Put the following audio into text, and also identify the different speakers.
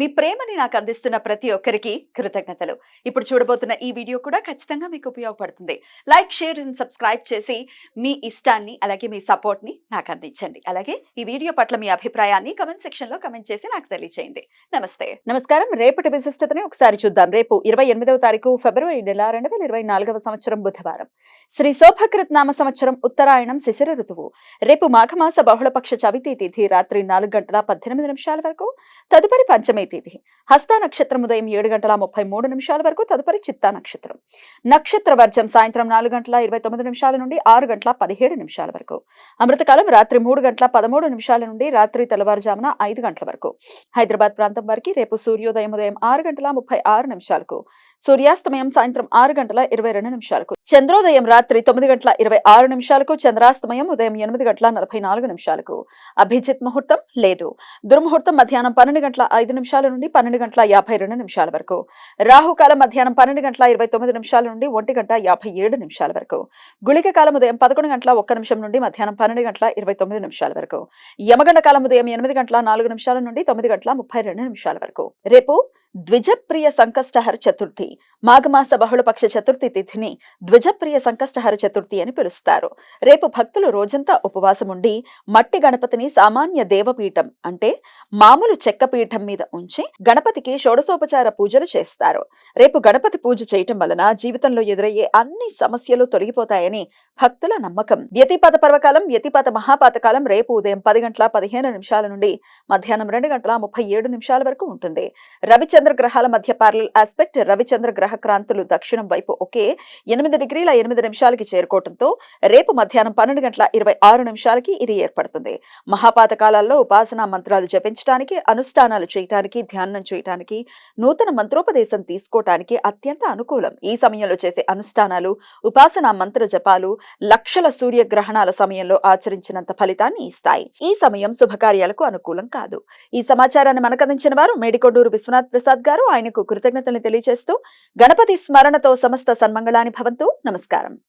Speaker 1: మీ ప్రేమని నాకు అందిస్తున్న ప్రతి ఒక్కరికి కృతజ్ఞతలు. ఇప్పుడు చూడబోతున్న ఈ వీడియో కూడా ఖచ్చితంగా మీకు ఉపయోగపడుతుంది. లైక్ షేర్ అండ్ సబ్స్క్రైబ్ చేసి మీ ఇష్టాన్ని అలాగే మీ సపోర్ట్ని నాకు అందించండి. అలాగే ఈ వీడియో పట్ల మీ అభిప్రాయాన్ని కమెంట్ సెక్షన్లో కమెంట్ చేసి నాకు తెలియజేయండి నమస్తే. నమస్కారం. రేపటి విశిష్టతని ఒకసారి చూద్దాం. రేపు ఇరవై ఎనిమిదవ తారీఖు ఫిబ్రవరి నెల రెండు వేల ఇరవై నాలుగవ సంవత్సరం బుధవారం. శ్రీ శోభకృత్ నామ సంవత్సరం ఉత్తరాయణం శిశిర ఋతువు. రేపు మాఘమాస బహుళపక్ష చవితి తిథి రాత్రి నాలుగు గంటల పద్దెనిమిది నిమిషాల వరకు. తదుపరి పంచమి తిథి హస్త నక్షత్రం ఉదయం ఏడు గంటల ముప్పై మూడు నిమిషాల వరకు తదుపరి చిత్తా నక్షత్రం. నక్షత్ర వర్జం సాయంత్రం నాలుగు గంటల ఇరవై తొమ్మిది నిమిషాల నుండి ఆరు గంటల పదిహేడు నిమిషాల వరకు. అమృతకాలం రాత్రి మూడు గంటల పదమూడు నిమిషాల నుండి రాత్రి తెల్లవారుజామున ఐదు గంటల వరకు. హైదరాబాద్ ప్రాంతం వరకు రేపు సూర్యోదయం ఉదయం ఆరు గంటల ముప్పై ఆరు నిమిషాలకు. సూర్యాస్తమయం సాయంత్రం ఆరు గంటల ఇరవై రెండు నిమిషాలకు. చంద్రోదయం రాత్రి తొమ్మిది గంటల ఇరవై ఆరు నిమిషాలకు. చంద్రాస్తమయం ఉదయం ఎనిమిది గంటల నలభై నాలుగు నిమిషాలకు. అభిజిత్ ముహూర్తం లేదు. దుర్ముహూర్తం మధ్యాహ్నం పన్నెండు గంటల ఐదు నిమిషాలు నుండి పన్నెండు గంటల యాభై రెండు నిమిషాల వరకు. రాహుకాలం మధ్యాహ్నం పన్నెండు గంటల ఇరవై తొమ్మిది నిమిషాల నుండి ఒంటి గంట యాభై ఏడు నిమిషాల వరకు. గుళిక కాలం ఉదయం పదకొండు గంటల ఒక్క నిమిషం నుండి మధ్యాహ్నం పన్నెండు గంటల ఇరవై తొమ్మిది నిమిషాల వరకు. యమగండ కాలం ఉదయం ఎనిమిది గంటల నాలుగు నిమిషాల నుండి తొమ్మిది గంటల ముప్పై రెండు నిమిషాల వరకు. రేపు ద్విజప్రియ సంకష్టహర చతుర్థి మాఘమాస బహుళపక్ష చతుర్థి తిథిని ద్విజప్రియ సంకష్టహర చతుర్థి అని పిలుస్తారు. రేపు భక్తులు రోజంతా ఉపవాసముండి మట్టి గణపతిని సామాన్య దేవపీఠం అంటే మామూలు చెక్క పీఠం మీద ఉంచి గణపతికి షోడసోపచార పూజలు చేస్తారు. రేపు గణపతి పూజ చేయటం వలన జీవితంలో ఎదురయ్యే అన్ని సమస్యలు తొలగిపోతాయని భక్తుల నమ్మకం. వ్యతిపాత పర్వకాలం వ్యతిపాత మహాపాతకాలం రేపు ఉదయం పది గంటల పదిహేను నిమిషాల నుండి మధ్యాహ్నం రెండు గంటల ముప్పై ఏడు నిమిషాల వరకు ఉంటుంది. రవిచంద్ర గ్రహాల మధ్య పారల్ ఆస్పెక్ట్ రవిచంద్ర గ్రహ క్రాంతులు దక్షిణం వైపు ఒకే ఎనిమిది డిగ్రీల ఎనిమిది నిమిషాలకి చేరుకోవడంతో రేపు మధ్యాహ్నం పన్నెండు గంటల ఇరవై ఆరు నిమిషాలకి ఇది ఏర్పడుతుంది. మహాపాత కాలాల్లో ఉపాసనా మంత్రాలు జపించడానికి అనుష్ఠానాలు చేయటానికి ధ్యానం చేయటానికి నూతన మంత్రోపదేశం తీసుకోవటానికి అత్యంత అనుకూలం. ఈ సమయంలో చేసే అనుష్ఠానాలు ఉపాసనా మంత్ర జపాలు లక్షల సూర్యగ్రహణాల సమయంలో ఆచరించినంత ఫలితాన్ని ఇస్తాయి. ఈ సమయం శుభకార్యాలకు అనుకూలం కాదు. ఈ సమాచారాన్ని మనకందించిన వారు మేడికొండూరు విశ్వనాథ్ ప్రసాద్ గారు ఆయనకు కృతజ్ఞతలు తెలియజేస్తూ గణపతి స్మరణతో సమస్త సన్మంగళాన్ని భవంతు. నమస్కారం.